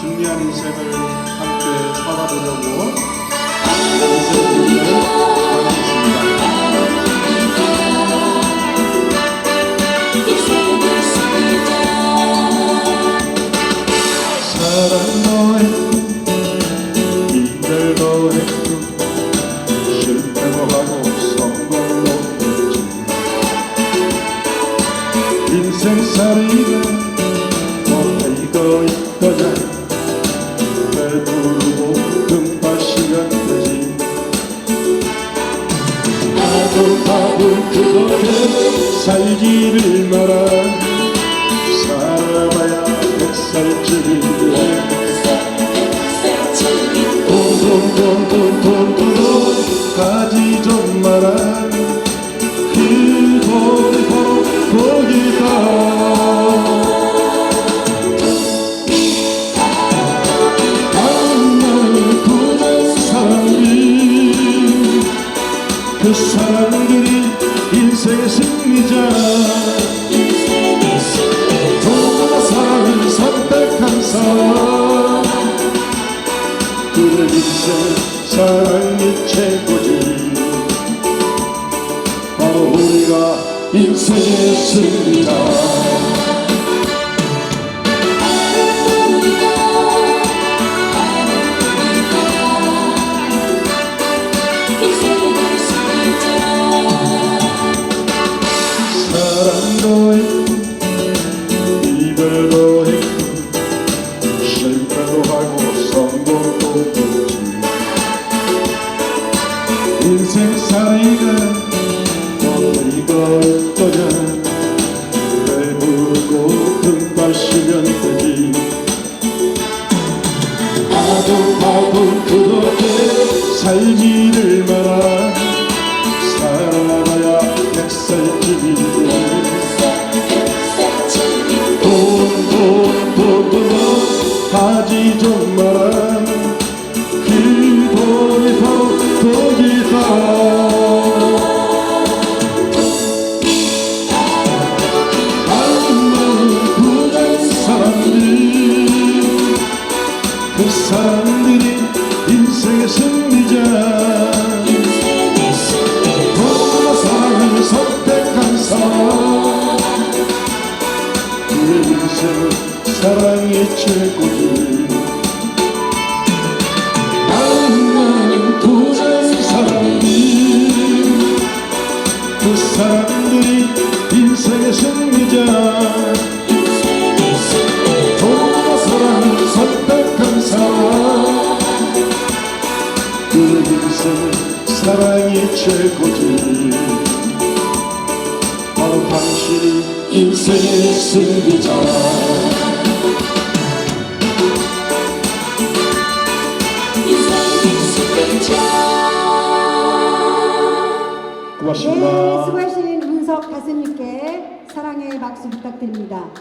승리한 인생을 함께 살아보려고 인생을 하겠습니다. 사랑도 했고 이별도 했고 실패도 하고 성공도 했지 인생살이가 뭐 이거 있거냐 배 밥을 그거에 살기를 말아 살아봐야 백살쯤 그 사람들이 인생의 승리자. 너무나 사랑을 선택한 사람. 그의 인생 사랑이 최고지. 바로 우리가 인생의 승리다 인생살이가 뭐 이거 있거냐 배부르고 등발 쉬면 되지 바보 그렇게 살기를 말아 살아봐야 백살 사랑이 최고지 나는 부자 사람이 그 사람들이 인생의 승리자. 사랑을 선택한 사람. 그의 인생은 사랑이 최고지. 바로 당신이 인생의 승리자 네, 수고하신 문석 가수님께 사랑의 박수 부탁드립니다.